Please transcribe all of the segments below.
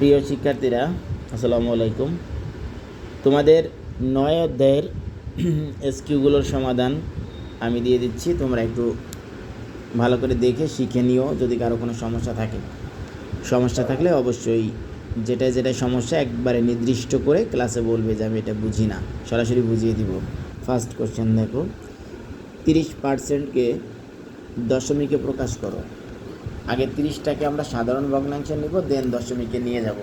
প্রিয় শিক্ষার্থীরা, আসসালামু আলাইকুম। তোমাদের নয় অধ্যায়ের এসকিউগুলোর সমাধান আমি দিয়ে দিচ্ছি। তোমরা একটু ভালো করে দেখে শিখে নিও, যদি কারও কোনো সমস্যা থাকে। সমস্যা থাকলে অবশ্যই যেটা যেটা সমস্যা একবারে নির্দিষ্ট করে ক্লাসে বলবে যে আমি এটা বুঝি না। সরাসরি বুঝিয়ে দিব। ফার্স্ট কোশ্চেন দেখো। তিরিশ পার্সেন্টকে দশমিকে প্রকাশ করো। আগে তিরিশটাকে আমরা সাধারণ ভগ্নাংশে নিব দেন দশমিকে নিয়ে যাব।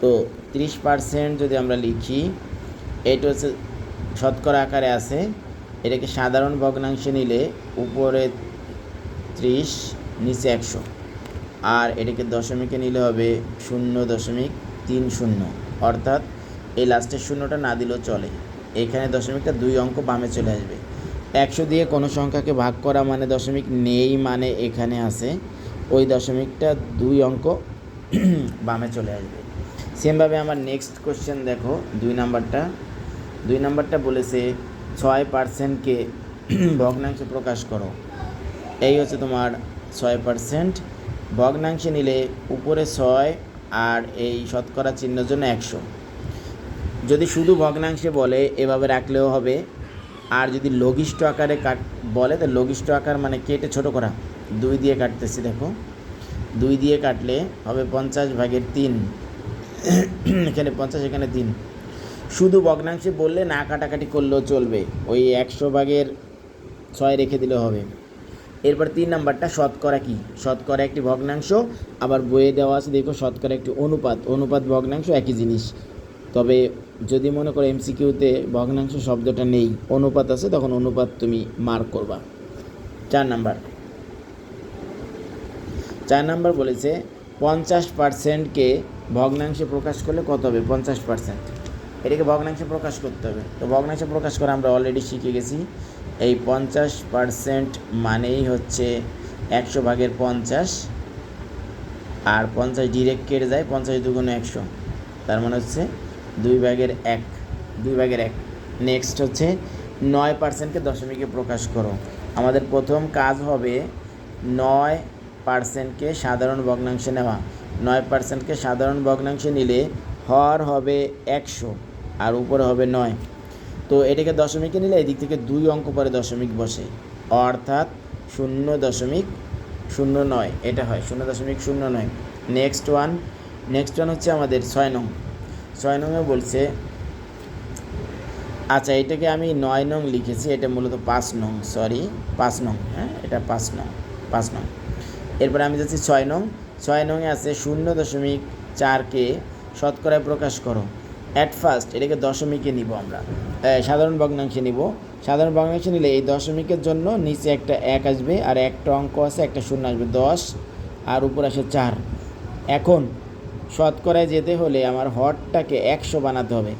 তো তিরিশ পার্সেন্ট যদি আমরা লিখি, এটা হচ্ছে শতকরা আকারে আছে। এটাকে সাধারণ ভগ্নাংশে নিলে উপরে ত্রিশ, নিচে একশো। আর এটাকে দশমিকে নিলে হবে শূন্য দশমিক তিন শূন্য। অর্থাৎ এই লাস্টের শূন্যটা না দিলেও চলে। এখানে দশমিকটা দুই অঙ্ক বামে চলে আসবে। একশো দিয়ে কোনো সংখ্যাকে ভাগ করা মানে দশমিক নেই মানে এখানে আছে। ওই দশমিকটা দুই অঙ্ক বামে চলে আসবে। সেমভাবে আমার নেক্সট কোশ্চেন দেখো, দুই নাম্বারটা। দুই নাম্বারটা বলেছে, ছয় পার্সেন্টকে ভগ্নাংশে প্রকাশ করো। এই হচ্ছে তোমার ছয় পার্সেন্ট ভগ্নাংশে নিলে উপরে ছয় আর এই শতকরা চিহ্নের জন্য একশো। যদি শুধু ভগ্নাংশে বলে, এভাবে রাখলেও হবে। আর যদি লঘিষ্ঠ আকারে কাট বলে, তো লঘিষ্ঠ আকার মানে কেটে ছোট করা। দুই দিয়ে কাটতেছি, দেখো। দুই দিয়ে কাটলে হবে পঞ্চাশ ভাগের তিন। এখানে পঞ্চাশ, এখানে তিন। শুধু ভগ্নাংশে বললে না কাটাকাটি করলেও চলবে। ওই একশো ভাগের ছয় রেখে দিলেও হবে। এরপর তিন নাম্বারটা, শতকরা কি? শতকরা একটি ভগ্নাংশ, আবার বইয়ে দেওয়া আছে, দেখো শতকরা একটি অনুপাত। অনুপাত, ভগ্নাংশ একই জিনিস। তবে যদি মনে করো এমসিকিউতে ভগ্নাংশ শব্দটা নেই, অনুপাত আছে, তখন অনুপাত তুমি মার্ক করবা। চার নাম্বার। চার নাম্বার বলেছে, পঞ্চাশ পার্সেন্টকে ভগ্নাংশে প্রকাশ করলে কত হবে? পঞ্চাশ পার্সেন্ট এটাকে ভগ্নাংশে প্রকাশ করতে হবে। তো ভগ্নাংশে প্রকাশ করা আমরা অলরেডি শিখে গেছি। এই পঞ্চাশ পার্সেন্ট মানেই হচ্ছে একশো ভাগের পঞ্চাশ, আর পঞ্চাশ ডিরেক্ট কেটে যায় পঞ্চাশ দুগুণে একশো। তার মানে হচ্ছে দুই ভাগের এক, দুই ভাগের এক। নেক্সট হচ্ছে নয় পার্সেন্টকে দশমিকে প্রকাশ করো। আমাদের প্রথম কাজ হবে নয় পার্সেন্টকে সাধারণ ভগ্নাংশে নেওয়া। নয় পার্সেন্টকে সাধারণ ভগ্নাংশে নিলে হর হবে একশো আর উপরে হবে নয়। তো এটাকে দশমিকে নিলে এদিক থেকে দুই অঙ্ক পরে দশমিক বসে। অর্থাৎ শূন্য দশমিক শূন্য নয়। এটা হয়, শূন্য দশমিক শূন্য নয়। Next one. নেক্সট ওয়ান হচ্ছে আমাদের ছয় নং। ছয় নংয়ে বলছে আচ্ছা এটাকে আমি নয় নং লিখেছি, এটা মূলত পাঁচ নং সরি পাঁচ নং হ্যাঁ এটা পাঁচ নং পাঁচ নং। এরপরে আমি যাচ্ছি ছয় নং। ছয় নংয়ে আছে শূন্য দশমিক চারকে শতকরায় প্রকাশ করো। অ্যাট ফার্স্ট এটাকে দশমিকে নিব আমরা। সাধারণ ভগ্নাংশে নিব। সাধারণ ভগ্নাংশে নিলে এই দশমিকের জন্য নিচে একটা এক আসবে আর একটা অঙ্ক আছে, একটা শূন্য আসবে দশ আর উপর আসে চার। এখন শতকরায় যেতে হলে আমার হরটাকে একশো বানাতে হবে।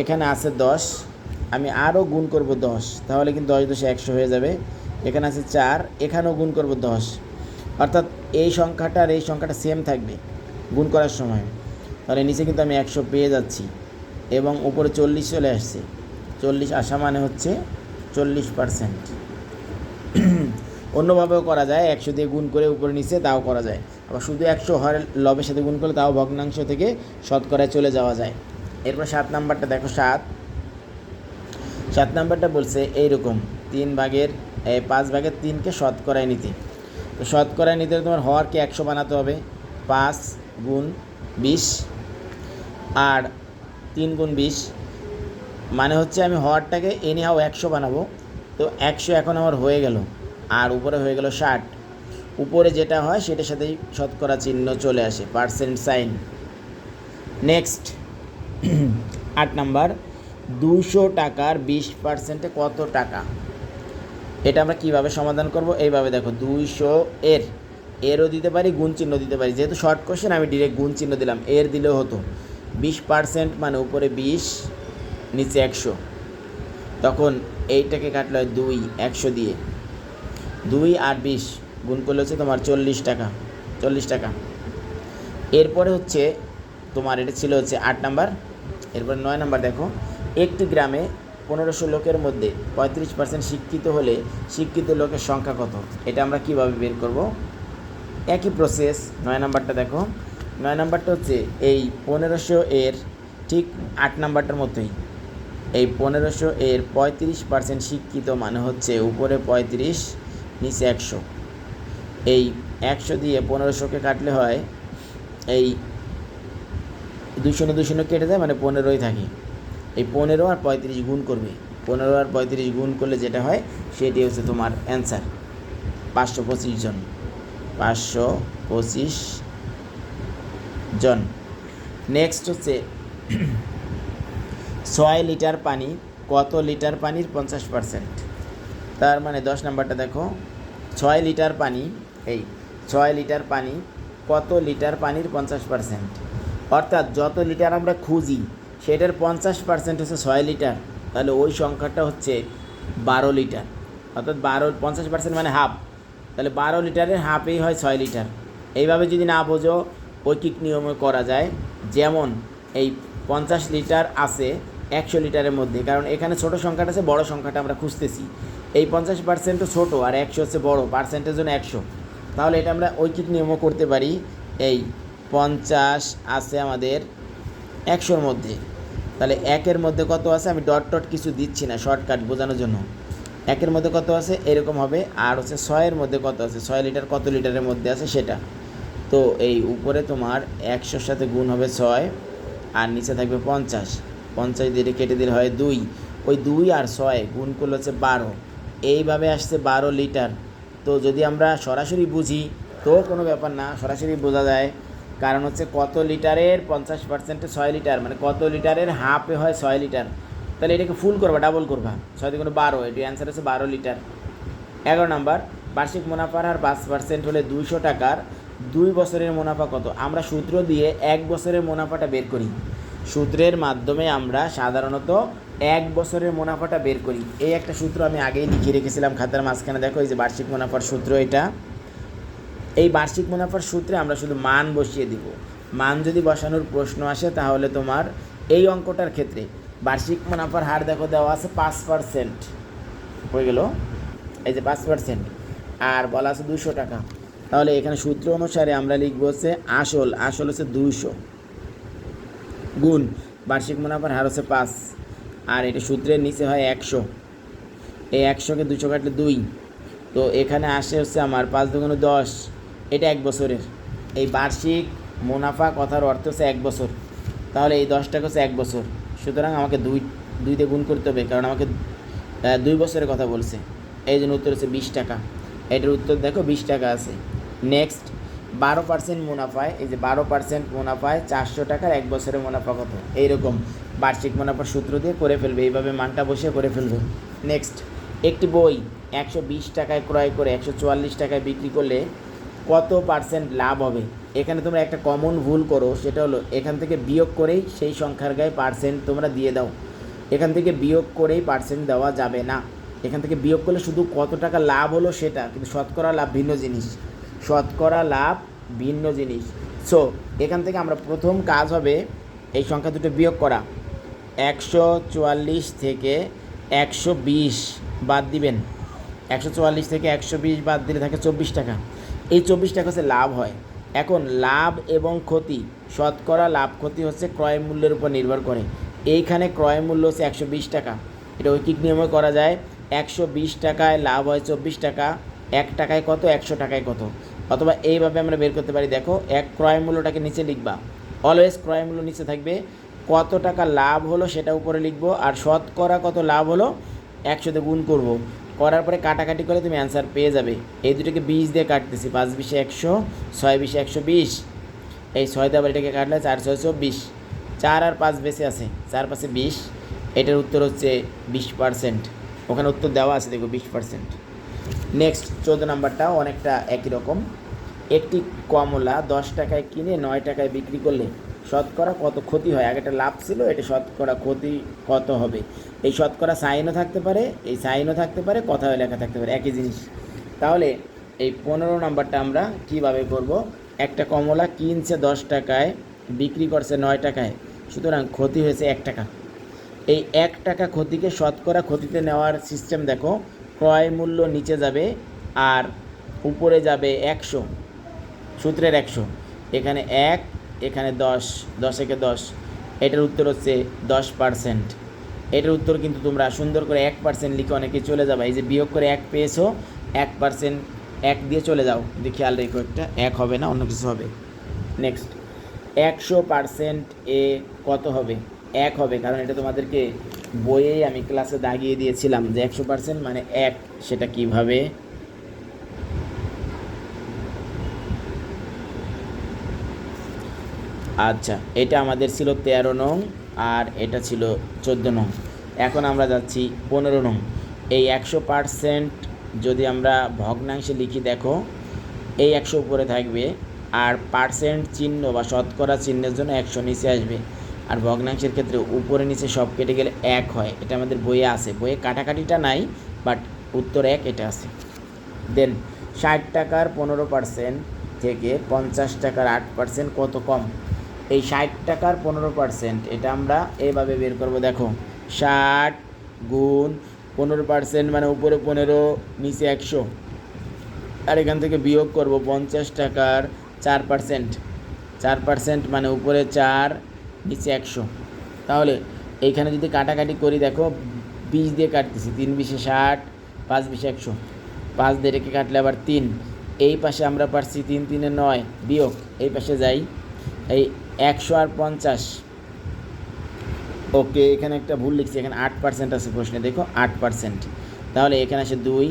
এখানে আছে দশ, আমি আরও গুণ করব দশ, তাহলে কিন্তু দশ দশে একশো হয়ে যাবে। এখানে আছে চার, এখানেও গুণ করব দশ। অর্থাৎ এই সংখ্যাটা আর এই সংখ্যাটা সেম থাকবে গুণ করার সময়। তাহলে নিচে কিন্তু আমি একশো পেয়ে যাচ্ছি এবং উপরে চল্লিশ চলে আসছে। চল্লিশ আসা মানে হচ্ছে চল্লিশ পার্সেন্ট অন্যভাবেও করা যায়, একশো দিয়ে গুণ করে উপরে নিচে তাও করা যায়। আবার শুধু একশো হর লবের সাথে গুণ করলে তাও ভগ্নাংশ থেকে শতকরায় চলে যাওয়া যায়। এরপর সাত নাম্বারটা দেখো, সাত। সাত নাম্বারটা বলছে এইরকম, তিন ভাগের পাঁচ ভাগের তিনকে শতকরায় নিতে। তো শতকরায় নিতে তোমার হরকে একশো বানাতে হবে? পাঁচ গুণ বিশ আর তিন গুণ বিশ মানে হচ্ছে আমি হওয়ারটাকে এনি হাও একশো বানাবো। তো একশো এখন আমার হয়ে গেল আর উপরে হয়ে গেল ষাট। উপরে যেটা হয় সেটার সাথেই শতকরা চিহ্ন চলে আসে পার্সেন্ট সাইন নেক্সট আট নাম্বার দুশো টাকার বিশ পার্সেন্টে কত টাকা? এটা আমরা কীভাবে সমাধান করব? এইভাবে দেখো, দুইশো এর, এরও দিতে পারি, গুণ চিহ্ন দিতে পারি। যেহেতু শর্ট কোশ্চেন আমি ডিরেক্ট গুণ চিহ্ন দিলাম। এর দিলেও হতো। বিশ পার্সেন্ট মানে উপরে বিশ, নিচে একশো। তখন এইটাকে কাটলো হয় দুই, একশো দিয়ে। দুই আর বিশ গুণ করলে হচ্ছে তোমার চল্লিশ টাকা চল্লিশ টাকা। এরপরে হচ্ছে তোমার এটা ছিল হচ্ছে আট নাম্বার। এরপর নয় নাম্বার দেখো, একটি গ্রামে পনেরোশো লোকের মধ্যে পঁয়ত্রিশ পার্সেন্ট শিক্ষিত হলে শিক্ষিত লোকের সংখ্যা কত? এটা আমরা কীভাবে বের করব? একই প্রসেস নয় নাম্বারটা দেখো। নয় নাম্বারটা হচ্ছে এই পনেরোশো এর ঠিক আট নাম্বারটার মতোই। এই পনেরোশো এর পঁয়ত্রিশ পার্সেন্ট শিক্ষিত মানে হচ্ছে উপরে পঁয়ত্রিশ, নিচে একশো। এই একশো দিয়ে পনেরোশোকে কাটলে হয়, এই দুশো শূন্য কেটে দেয় মানে পনেরোই থাকে। এই পনেরো আর পঁয়ত্রিশ গুণ করবে। পনেরো আর পঁয়ত্রিশ গুণ করলে যেটা হয়, সেটি হচ্ছে তোমার অ্যান্সার পাঁচশো পঁচিশ জন। পাঁচশো পঁচিশ জন। নেক্সট হচ্ছে, ছয় লিটার পানি, কত লিটার পানির পঞ্চাশ পার্সেন্ট তার মানে দশ নাম্বারটা দেখো। ছয় লিটার পানি, এই ছয় লিটার পানি, কত লিটার পানির পঞ্চাশ পার্সেন্ট অর্থাৎ যত লিটার আমরা খুঁজি সেটার পঞ্চাশ পার্সেন্ট হচ্ছে ছয় লিটার, তাহলে ওই সংখ্যাটা হচ্ছে বারো লিটার। অর্থাৎ বারো, পঞ্চাশ পার্সেন্ট মানে হাফ। তাহলে বারো লিটারের হাফেই হয় ছয় লিটার। এইভাবে যদি না বোঝো ঐকিক নিয়মে করা যায়, যেমন এই পঞ্চাশ লিটার আছে একশো লিটারের মধ্যে, কারণ এখানে ছোট সংখ্যাটা আছে, বড় সংখ্যাটা আমরা খুঁজতেছি। এই পঞ্চাশ পার্সেন্ট ছোটো আর একশো হচ্ছে বড় পার্সেন্টের জন্য একশো। তাহলে এটা আমরা ঐকিক নিয়মও করতে পারি, এই পঞ্চাশ আছে আমাদের একশোর মধ্যে। তাহলে একের মধ্যে কত আছে? আমি ডট টট কিছু দিচ্ছি না, শর্টকাট বোঝানোর জন্য। একের মধ্যে কত আছে? এরকম হবে। আর হচ্ছে ছয়ের মধ্যে কত আছে? ছয় লিটার কত লিটারের মধ্যে আছে সেটা? তো এই উপরে তোমার একশোর সাথে গুণ হবে ছয়, আর নিচে থাকবে পঞ্চাশ। পঞ্চাশ দিয়ে কেটে দিলে হয় দুই। ওই দুই আর ছয় গুণ করলে হচ্ছে বারো। এইভাবে আসছে বারো লিটার। তো যদি আমরা সরাসরি বুঝি, তো কোনো ব্যাপার না, সরাসরি বোঝা যায়। কারণ হচ্ছে কত লিটারের পঞ্চাশ পার্সেন্টে ছয় লিটার মানে কত লিটারের হাফে হয় ছয় লিটার। তাহলে এটাকে ফুল করবা ডাবল করবা। ছয় দিয়ে কোনো বারো এটি অ্যান্সার হচ্ছে বারো লিটার। এগারো নাম্বার, বার্ষিক মুনাফার হার পাঁচ পার্সেন্ট হলে দুইশো টাকার দুই বছরের মুনাফা কত? আমরা সূত্র দিয়ে এক বছরের মুনাফাটা বের করি। সূত্রের মাধ্যমে আমরা সাধারণত এক বছরের মুনাফাটা বের করি। এই একটা সূত্র আমি আগেই লিখে রেখেছিলাম খাতার মাঝখানে। দেখো এই যে বার্ষিক মুনাফার সূত্র এটা। এই বার্ষিক মুনাফার সূত্রে আমরা শুধু মান বসিয়ে দিব। মান যদি বসানোর প্রশ্ন আসে, তাহলে তোমার এই অঙ্কটার ক্ষেত্রে বার্ষিক মুনাফার হার দেখো দেওয়া আছে পাঁচ পার্সেন্ট। হয়ে গেল? এই যে পাঁচ পার্সেন্ট। আর বলা আছে দুশো টাকা। তাহলে এখানে সূত্র অনুসারে আমরা লিখব হচ্ছে আসল। আসল হচ্ছে দুইশো। গুণ, বার্ষিক মুনাফার হার হচ্ছে পাঁচ। আর এটা সূত্রের নিচে হয় একশো। এই একশোকে দুশো কাটলে দুই। তো এখানে আসে হচ্ছে আমার পাঁচ দুগুণ দশ। এটা এক বছরের। এই বার্ষিক মুনাফা কথার অর্থ হচ্ছে এক বছর। তাহলে এই দশ টাকা হচ্ছে এক বছর। সুতরাং আমাকে দুই, দুইতে গুণ করতে হবে, কারণ আমাকে দুই বছরের কথা বলছে। এই জন্য উত্তর হচ্ছে বিশ টাকা। এটার উত্তর দেখো, বিশ টাকা আছে। নেক্সট বারো পার্সেন্ট মুনাফায়, এই যে বারো পার্সেন্ট মুনাফায় চারশো টাকার এক বছরের মুনাফা কত? এইরকম বার্ষিক মুনাফার সূত্র দিয়ে করে ফেলবে। এইভাবে মানটা বসে করে ফেলবে। নেক্সট একটি বই একশো বিশ টাকায় ক্রয় করে একশো চুয়াল্লিশ টাকায় বিক্রি করলে কত পার্সেন্ট লাভ হবে? এখানে তোমরা একটা কমন ভুল করো, সেটা হলো এখান থেকে বিয়োগ করেই সেই সংখ্যার গায়ে পার্সেন্ট তোমরা দিয়ে দাও। এখান থেকে বিয়োগ করেই পার্সেন্ট দেওয়া যাবে না। এখান থেকে বিয়োগ করলে শুধু কত টাকা লাভ হলো সেটা, কিন্তু শতকরা লাভ ভিন্ন জিনিস। শতকরা লাভ ভিন্ন জিনিস। সো এখান থেকে আমরা প্রথম কাজ হবে এই সংখ্যা দুটো বিয়োগ করা। একশো চুয়াল্লিশ থেকে একশো বিশ বাদ দিবেন। একশো চুয়াল্লিশ থেকে একশো বিশ বাদ দিলে থাকে চব্বিশ টাকা। এই চব্বিশ টাকা হচ্ছে লাভ হয়। এখন লাভ এবং ক্ষতি, শতকরা লাভ ক্ষতি হচ্ছে ক্রয় মূল্যের উপর নির্ভর করে। এইখানে ক্রয় মূল্য হচ্ছে একশো বিশ টাকা। এটা ঐকিক নিয়মে করা যায়, একশো বিশ টাকায় লাভ হয় চব্বিশ টাকা, এক টাকায় কত, একশো টাকায় কত? অথবা এইভাবে আমরা বের করতে পারি, দেখো, এক ক্রয় মূল্যটাকে নিচে লিখবা। অলওয়েজ ক্রয় মূল্য নিচে থাকবে, কত টাকা লাভ হলো সেটা উপরে লিখব, আর শতকরা কত লাভ হলো, একশোতে গুণ করব। করার পরে কাটাকাটি করে তুমি অ্যান্সার পেয়ে যাবে। এই দুটোকে বিশ দিয়ে কাটতেছি, পাঁচ বিশে একশো, ছয় বিশে একশো বিশ। এই ছয় দিয়ে এটাকে কাটলে চার ছয় চব্বিশ। চার আর পাঁচ বেশি আছে, চার পাশে বিশ। এটার উত্তর হচ্ছে বিশ পার্সেন্ট ওখানে উত্তর দেওয়া আছে, দেখো বিশ পার্সেন্ট নেক্সট চৌদ্দ নাম্বারটাও অনেকটা একই রকম। একটি কমলা দশ টাকায় কিনে নয় টাকায় বিক্রি করলে শতকরা কত ক্ষতি হয়? আগেটা লাভ ছিল, এটা শতকরা ক্ষতি কত হবে? এই শতকরা সাইনও থাকতে পারে, এই সাইনও থাকতে পারে, কথাও লেখা থাকতে পারে, একই জিনিস। তাহলে এই পনেরো নাম্বারটা আমরা কীভাবে করব? একটা কমলা কিনছে দশ টাকায়, বিক্রি করছে নয় টাকায়, সুতরাং ক্ষতি হয়েছে এক টাকা। এই এক টাকা ক্ষতিকে শতকরা ক্ষতিতে নেওয়ার সিস্টেম দেখো, ক্রয় মূল্য নিচে যাবে আর উপরে যাবে একশো, সূত্রের একশো। এখানে এক এখানে দশ দশ একে দশ, এটার উত্তর হচ্ছে দশ পার্সেন্ট এটার উত্তর কিন্তু তোমরা সুন্দর করে এক পার্সেন্ট লিখে অনেকে চলে যাবে। এই যে বিয়োগ করে এক পেয়েছ, এক পার্সেন্ট এক দিয়ে চলে যাও। কিন্তু খেয়াল রেখো একটা, এক হবে না, অন্য কিছু হবে। নেক্সট একশো পার্সেন্ট এ কত হবে? এক হবে, কারণ এটা তোমাদেরকে বইয়েই আমি ক্লাসে দাগিয়ে দিয়েছিলাম যে একশো পার্সেন্ট মানে এক, সেটা কীভাবে আচ্ছা এটা আমাদের ছিল তেরো নং আর এটা ছিল চোদ্দ নং। এখন আমরা যাচ্ছি পনেরো নং। এই একশো পার্সেন্ট যদি আমরা ভগ্নাংশে লিখি, দেখো, এই একশো উপরে থাকবে আর পার্সেন্ট চিহ্ন বা শতকরা চিহ্নের জন্য একশো নিচে আসবে। আর ভগ্নাংশের ক্ষেত্রে উপরে নিচে সব কেটে গেলে এক হয়। এটা আমাদের বইয়ে আছে। বইয়ে কাটাকাটিটা নাই, বাট উত্তর এক, এটা আছে। দেন, ষাট টাকার পনেরো পার্সেন্ট থেকে পঞ্চাশ টাকার আট পার্সেন্ট কত কম? এই ষাট টাকার পনেরো পার্সেন্ট এটা আমরা এভাবে বের করব, দেখো। ষাট গুণ পনেরো পার্সেন্ট মানে উপরে পনেরো, নিচে একশো। আর এখান থেকে বিয়োগ করব পঞ্চাশ টাকার চার পার্সেন্ট চার পার্সেন্ট মানে উপরে চার, নিচে একশো। তাহলে এইখানে যদি কাটাকাটি করি, দেখো, বিশ দিয়ে কাটতেছি, তিন বিশে ষাট, পাঁচ বিশে একশো। পাঁচ দিয়ে রেখে কাটলে আবার তিন। এই পাশে আমরা পারছি তিন, তিনে নয়, বিয়োগ। এই পাশে যাই। এই একশো আর পঞ্চাশ। ওকে, এখানে একটা ভুল লিখছি, এখানে আট পার্সেন্ট আছে প্রশ্নে, দেখো আট পার্সেন্ট তাহলে এখানে আসে দুই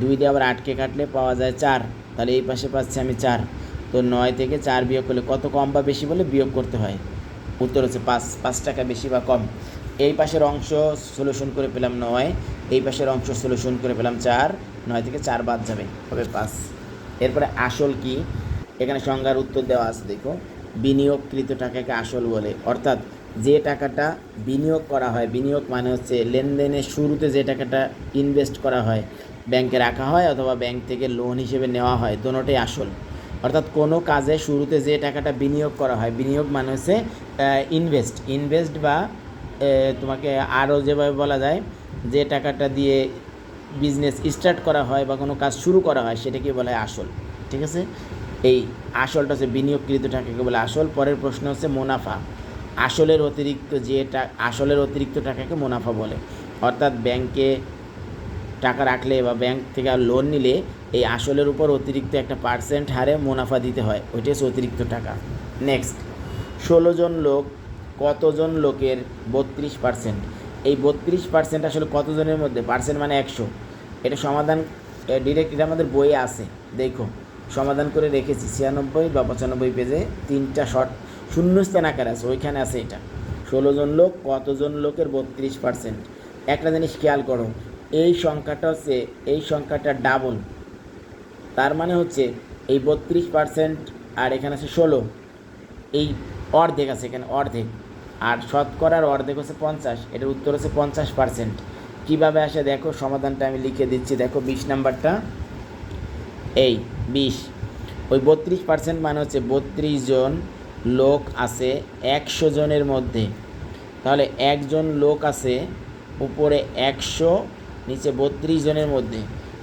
দুই দিয়ে আবার আটকে কাটলে পাওয়া যায় চার। তাহলে এই পাশে পাচ্ছি আমি চার। তো নয় থেকে চার বিয়োগ করলে কত কম বা বেশি বলে বিয়োগ করতে হয়? উত্তর হচ্ছে পাঁচ পাঁচ টাকা বেশি বা কম। এই পাশের অংশ সলিউশন করে পেলাম নয়, এই পাশের অংশ সলিউশন করে পেলাম চার, নয় থেকে চার বাদ যাবে। হবে পাঁচ। এরপরে আসল কি? এখানে সংজ্ঞার উত্তর দেওয়া আছে, দেখো। বিনিয়োগকৃত টাকাকে আসল বলে। অর্থাৎ যে টাকাটা বিনিয়োগ করা হয়, বিনিয়োগ মানে হচ্ছে লেনদেনের শুরুতে যে টাকাটা ইনভেস্ট করা হয়, ব্যাংকে রাখা হয় অথবা ব্যাংক থেকে লোন হিসেবে নেওয়া হয়, দোনোটাই আসল। অর্থাৎ কোনো কাজে শুরুতে যে টাকাটা বিনিয়োগ করা হয়, বিনিয়োগ মানে হচ্ছে ইনভেস্ট ইনভেস্ট বা তোমাকে আরও যেভাবে বলা যায়, যে টাকাটা দিয়ে বিজনেস স্টার্ট করা হয় বা কোনো কাজ শুরু করা হয়, সেটাকে বলা হয় আসল। ঠিক আছে? এই আসলটা হচ্ছে বিনিয়োগকৃত টাকাকে বলে আসল। পরের প্রশ্ন হচ্ছে মুনাফা। আসলের অতিরিক্ত যে আসলের অতিরিক্ত টাকাকে মুনাফা বলে। অর্থাৎ ব্যাংকে টাকা রাখলে বা ব্যাংক থেকে লোন নিলে এই আসলের উপর অতিরিক্ত একটা পার্সেন্ট হারে মুনাফা দিতে হয়। ওইটা হচ্ছে অতিরিক্ত টাকা। নেক্সট ষোলো জন লোক কতজন লোকের বত্রিশ পার্সেন্ট এই বত্রিশ পার্সেন্ট আসলে কতজনের মধ্যে? পার্সেন্ট মানে একশো। এটা সমাধান ডিরেক্ট এটা আমাদের বইয়ে আছে। দেখো সমাধান করে রেখেছি। ছিয়ানব্বই বা পঁচানব্বই পেজে তিনটা শর্ট শূন্যস্থান আকার আছে, ওইখানে আছে এটা। ষোলো জন লোক, কতজন লোকের? বত্রিশ পার্সেন্ট একটা জিনিস খেয়াল করো, এই সংখ্যাটা হচ্ছে, এই সংখ্যাটা ডাবল তার মানে হচ্ছে, এই বত্রিশ পার্সেন্ট আর এখানে আছে ষোলো। এই অর্ধেক আছে এখানে, অর্ধেক। আর শতকরার অর্ধেক হচ্ছে পঞ্চাশ, এটার উত্তর হচ্ছে পঞ্চাশ পার্সেন্ট কীভাবে আসে? দেখো, সমাধানটা আমি লিখে দিচ্ছি। দেখো, বিশ নাম্বারটা। এই বিশ। ওই বত্রিশ পার্সেন্ট মানে হচ্ছে বত্রিশ জন লোক আছে একশো জনের মধ্যে। তাহলে একজন লোক আছে উপরে একশো, নিচে বত্রিশ জনের মধ্যে।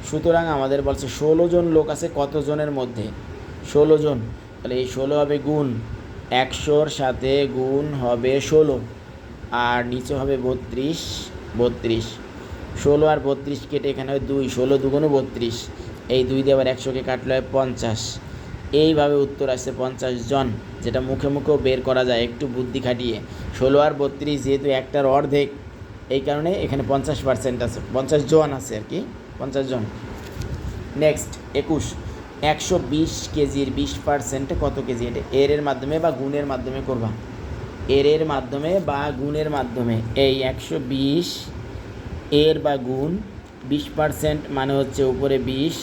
সুতরাং আমাদের বলছে ষোলো জন লোক আছে কত জনের মধ্যে? ষোলো জন। তাহলে এই ষোলো হবে গুণ, একশোর সাথে গুণ হবে ষোলো। আর নিচে হবে বত্রিশ বত্রিশ। ষোলো আর বত্রিশ কেটে এখানে হয় দুই, ষোলো দুগুণও বত্রিশ। এই দুই দিয়ে আবার একশোকে কাটলে হয় পঞ্চাশ। এইভাবে উত্তর আসছে পঞ্চাশ জন, যেটা মুখে মুখেও বের করা যায়, একটু বুদ্ধি খাটিয়ে। ষোলো আর বত্রিশ যেহেতু একটার অর্ধেক, এই কারণে এখানে পঞ্চাশ পার্সেন্ট আছে। পঞ্চাশ জন আছে আর কি, পঞ্চাশ জন। নেক্সট একুশ। একশো বিশ কেজির বিশ পার্সেন্টে কত কেজি? এটা এর এর মাধ্যমে বা গুণের মাধ্যমে করবা? এর এর মাধ্যমে বা গুণের মাধ্যমে। এই একশো বিশ এর বা গুণ বিশ পার্সেন্ট মানে হচ্ছে উপরে বিশ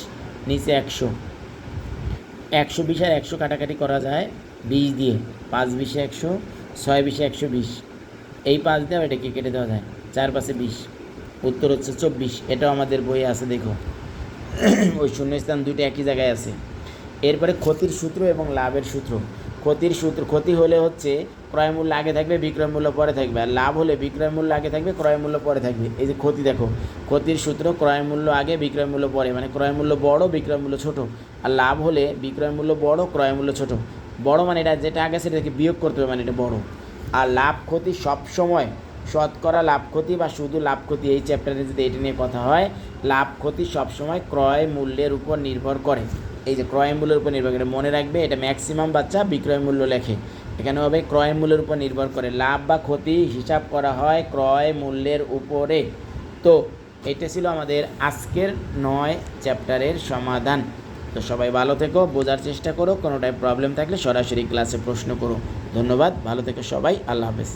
নিচে একশো। একশো বিশ আর একশো কাটাকাটি করা যায় বিশ দিয়ে। পাঁচ বিশে একশো, ছয় বিশে একশো বিশ। এই পাঁচ দিয়ে এটাকে কেটে দেওয়া যায়। চার পাশে বিশ। উত্তর হচ্ছে চব্বিশ। এটাও আমাদের বইয়ে আছে, দেখো। ওই শূন্যস্থান দুইটা একই জায়গায় আছে। এরপরে ক্ষতির সূত্র এবং লাভের সূত্র। ক্ষতির সূত্র, ক্ষতি হলে হচ্ছে ক্রয় মূল্য আগে থাকবে, বিক্রয় মূল্য পরে থাকবে। আর লাভ হলে বিক্রয় মূল্য আগে থাকবে, ক্রয় মূল্য পরে থাকবে। এই যে ক্ষতি দেখো, ক্ষতির সূত্র ক্রয় মূল্য আগে, বিক্রয় মূল্য পরে। মানে ক্রয় মূল্য বড়, বিক্রয় মূল্য ছোট। আর লাভ হলে বিক্রয় মূল্য বড়, ক্রয় মূল্য ছোট। বড় মানে এটা যেটা আগে, সেটাকে বিয়োগ করতে হবে মানে এটা বড়। আর লাভ ক্ষতি সবসময় শতকরা লাভ ক্ষতি বা শুধু লাভ ক্ষতি, এই চ্যাপ্টারে যদি এটা নিয়ে কথা হয়, লাভ ক্ষতি সবসময় ক্রয় মূল্যের উপর নির্ভর করে। এই যে ক্রয় মূল্যের উপর নির্ভর করে। মনে রাখবে এটা ম্যাক্সিমাম বাচ্চা বিক্রয় মূল্য লেখে। এখানে হবে ক্রয় মূল্যের উপর নির্ভর করে। লাভ বা ক্ষতি হিসাব করা হয় ক্রয় মূল্যের উপরে। তো এটা ছিল আমাদের আজকের নয় চ্যাপ্টারের সমাধান। তো সবাই ভালো থেকো, বোঝার চেষ্টা করো, কোনোটায় প্রবলেম থাকলে সরাসরি ক্লাসে প্রশ্ন করো। ধন্যবাদ, ভালো থেকো সবাই, আল্লাহ হাফেজ।